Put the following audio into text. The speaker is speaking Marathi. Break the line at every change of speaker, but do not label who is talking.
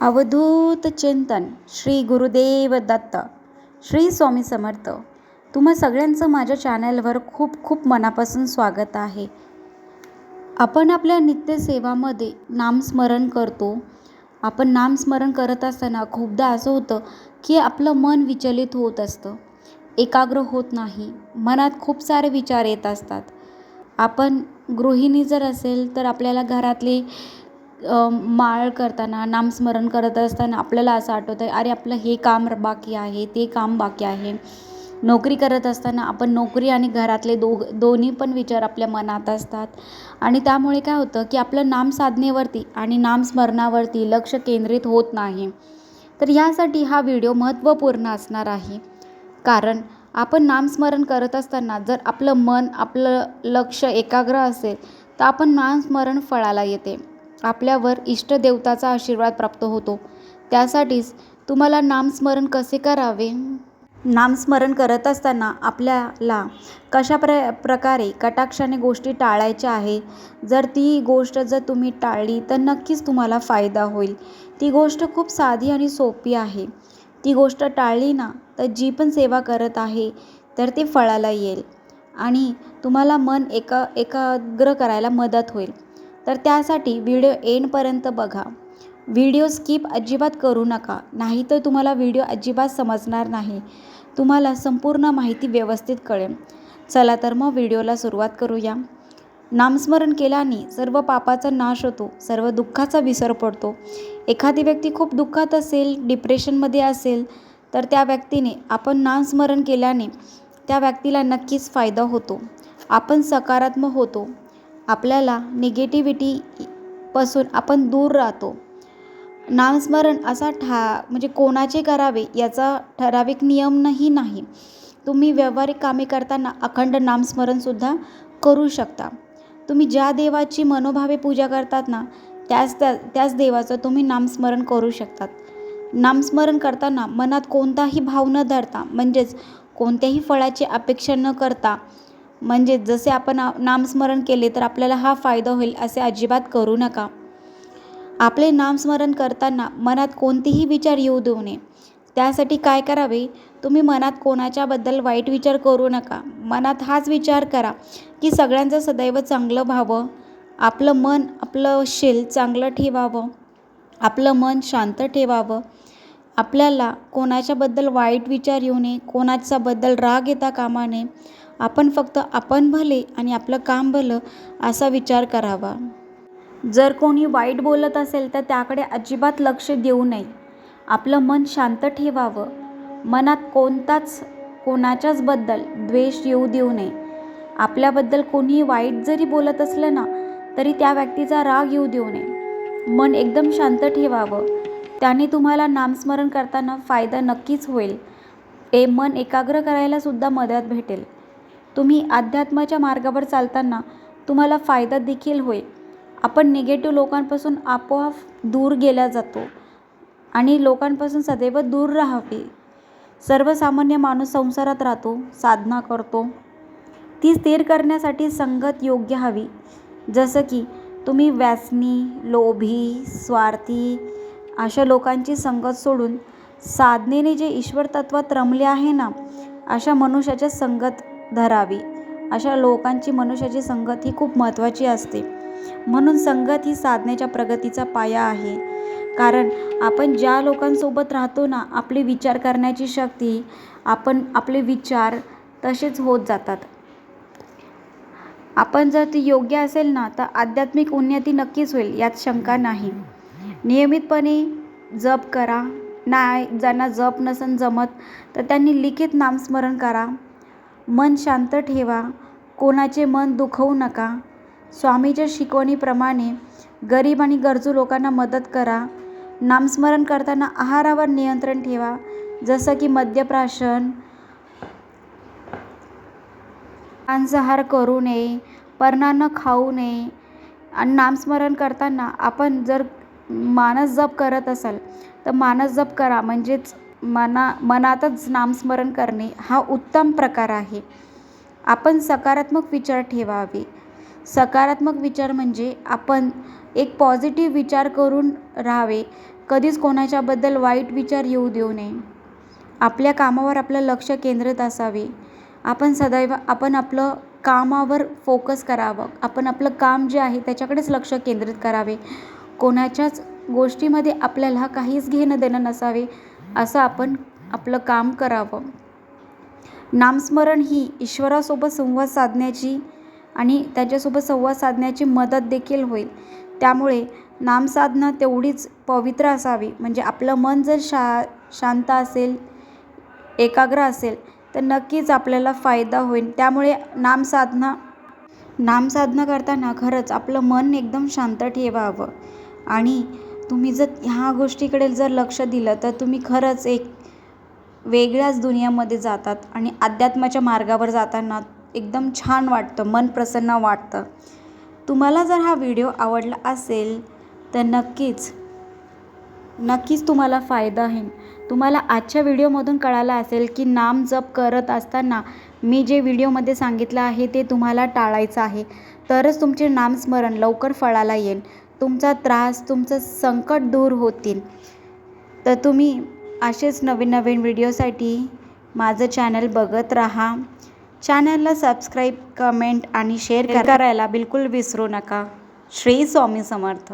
अवधूत चिंतन श्री गुरुदेव दत्त श्री स्वामी समर्थ. तुम्हा सगळ्यांचं माझ्या चॅनलवर खूप खूप मनापासून स्वागत आहे. आपण आपल्या नित्यसेवामध्ये नामस्मरण करतो. आपण नामस्मरण करत असताना खूपदा असं होतं की आपलं मन विचलित होत असतं. एकाग्र होत नाही. मनात खूप सारे विचार येत असतात. आपण गृहिणी जर असेल तर आपल्याला घरातले माळ करताना नामस्मरण करत असताना आपल्याला असं आठवतं आहे अरे आपलं हे काम बाकी आहे ते काम बाकी आहे. नोकरी करत असताना आपण नोकरी आणि घरातले दो दोन्ही पण विचार आपल्या मनात असतात. आणि त्यामुळे काय होतं की आपलं नामसाधनेवरती आणि नामस्मरणावरती लक्ष केंद्रित होत नाही. तर यासाठी हा व्हिडिओ महत्त्वपूर्ण असणार आहे. कारण आपण नामस्मरण करत असताना जर आपलं मन आपलं लक्ष एकाग्र असेल तर आपण नामस्मरण फळाला येते. आपल्यावर इष्टदेवताचा आशीर्वाद प्राप्त होतो. त्यासाठीच तुम्हाला नामस्मरण कसे करावे? नामस्मरण करत असताना आपल्याला कशा प्र प्रकारे कटाक्षाने गोष्टी टाळायच्या आहे? जर ती गोष्ट जर तुम्ही टाळली तर नक्कीच तुम्हाला फायदा होईल. ती गोष्ट खूप साधी आणि सोपी आहे. ती गोष्ट टाळली ना तर जी पण सेवा करत आहे तर ती फळाला येईल. आणि तुम्हाला मन एका एकाग्र करायला मदत होईल. तर त्यासाठी व्हिडिओ एंडपर्यंत बघा. व्हिडिओ स्किप अजिबात करू नका. नाही तर तुम्हाला व्हिडिओ अजिबात समजणार नाही. तुम्हाला संपूर्ण माहिती व्यवस्थित कळेल. चला तर मग व्हिडिओला सुरुवात करूया. नामस्मरण केल्याने सर्व पापाचा नाश होतो. सर्व दुःखाचा विसर पडतो. एखादी व्यक्ती खूप दुःखात असेल डिप्रेशनमध्ये असेल तर त्या व्यक्तीने आपण नामस्मरण केल्याने त्या व्यक्तीला नक्कीच फायदा होतो. आपण सकारात्मक होतो. आपल्याला निगेटिव्हिटीपासून आपण दूर राहतो. नामस्मरण असा ठा म्हणजे कोणाचे करावे याचा ठराविक नियमही नाही. तुम्ही व्यावहारिक कामे करताना अखंड नामस्मरणसुद्धा करू शकता. तुम्ही ज्या देवाची मनोभावे पूजा करतात ना त्याच त्या त्याच देवाचं तुम्ही नामस्मरण करू शकतात. नामस्मरण करताना मनात कोणताही भाव न धरता म्हणजेच कोणत्याही फळाची अपेक्षा न करता म्हणजे जसे आपण नामस्मरण केले तर आपल्याला हा फायदा होईल असे अजिबात करू नका. आपले नामस्मरण करताना मनात कोणतेही विचार येऊ देऊ नये. त्यासाठी काय करावे? तुम्ही मनात कोणाच्याबद्दल वाईट विचार करू नका. मनात हाच विचार करा की सगळ्यांचं सदैव चांगलं व्हावं. आपलं मन आपलं शील चांगलं ठेवावं. आपलं मन शांत ठेवावं. आपल्याला कोणाच्याबद्दल वाईट विचार येऊ नये कोणाच्याबद्दल राग येता कामा नये. आपण फक्त आपण भले आणि आपलं काम भलं असा विचार करावा. जर कोणी वाईट बोलत असेल तर त्याकडे अजिबात लक्ष देऊ नये. आपलं मन शांत ठेवावं. मनात कोणताच कोणाच्याचबद्दल द्वेष येऊ देऊ नये. आपल्याबद्दल कोणी वाईट जरी बोलत असलं ना तरी त्या व्यक्तीचा राग येऊ देऊ नये. मन एकदम शांत ठेवावं. त्याने तुम्हाला नामस्मरण करताना फायदा नक्कीच होईल. ए मन एकाग्र करायलासुद्धा मदत भेटेल. तुम्ही अध्यात्माच्या मार्गावर चालताना तुम्हाला फायदा देखील होईल. आपण निगेटिव्ह लोकांपासून आपोआप दूर गेला जातो आणि लोकांपासून सदैव दूर राहावे. सर्वसामान्य माणूस संसारात राहतो साधना करतो. ती स्थिर करण्यासाठी संगत योग्य हवी. जसं की तुम्ही व्यासनी लोभी स्वार्थी अशा लोकांची संगत सोडून साधनेने जे ईश्वर तत्वात रमले आहे ना अशा मनुष्याच्या संगत धरावी. अशा लोकांची मनुष्याची संगत ही खूप महत्त्वाची असते. म्हणून संगत ही साधनेच्या प्रगतीचा पाया आहे. कारण आपण ज्या लोकांसोबत राहतो ना आपले विचार करण्याची शक्ती आपण आपले विचार तसेच होत जातात. आपण जर ती योग्य असेल ना तर आध्यात्मिक उन्नती नक्कीच होईल यात शंका नाही. नियमितपणे जप करा. नाही ज्यांना जप नसन जमत तर त्यांनी लिखित नामस्मरण करा. मन शांत ठेवा. कोणाचे मन दुखवू नका. स्वामीच्या शिकवणीप्रमाणे गरीब आणि गरजू लोकांना मदत करा. नामस्मरण करताना आहारावर नियंत्रण ठेवा. जसं की मद्यप्राशन मांसाहार करू नये पर्णानं खाऊ नये. आणि नामस्मरण करताना आपण जर मानस जप करत असाल तर मानस जप करा. म्हणजेच मना मनातच नामस्मरण करणे हा उत्तम प्रकार आहे. आपण सकारात्मक विचार ठेवावे. सकारात्मक विचार म्हणजे आपण एक पॉझिटिव्ह विचार करून राहावे. कधीच कोणाच्याबद्दल वाईट विचार येऊ देऊ नये. आपल्या कामावर आपलं लक्ष केंद्रित असावे. आपण सदैव आपण आपलं कामावर फोकस करावं. आपण आपलं काम जे आहे त्याच्याकडेच लक्ष केंद्रित करावे. कोणाच्याच गोष्टीमध्ये आपल्याला काहीच घेणं देणं नसावे असं आपण आपलं काम करावं. नामस्मरण ही ईश्वरासोबत संवाद साधण्याची आणि त्याच्यासोबत संवाद साधण्याची मदत देखील होईल. त्यामुळे नामसाधना तेवढीच पवित्र असावी. म्हणजे आपलं मन जर शा शांत असेल एकाग्र असेल तर नक्कीच आपल्याला फायदा होईल. त्यामुळे नामसाधना नामसाधना करताना खरंच आपलं मन एकदम शांत ठेवावं. आणि तुम्ही जर ह्या गोष्टीकडे जर लक्ष दिलं तर तुम्ही खरंच एक वेगळ्याच दुनियामध्ये जातात आणि अध्यात्माच्या मार्गावर जाताना एकदम छान वाटतं मन प्रसन्न वाटतं. तुम्हाला जर हा व्हिडिओ आवडला असेल तर नक्कीच नक्कीच तुम्हाला फायदा होईल. तुम्हाला आजच्या व्हिडिओमधून कळालं असेल की नाम जप करत असताना मी जे व्हिडिओमध्ये सांगितलं आहे ते तुम्हाला टाळायचं आहे. तरच तुमचे नामस्मरण लवकर फळाला येईल. तुमचा त्रास तुमचं संकट दूर होतील. तर तुम्ही असेच नवीन नवीन व्हिडिओसाठी माझं चॅनल बघत राहा. चॅनलला सबस्क्राईब कमेंट आणि शेअर करायला बिलकुल विसरू नका. श्री स्वामी समर्थ.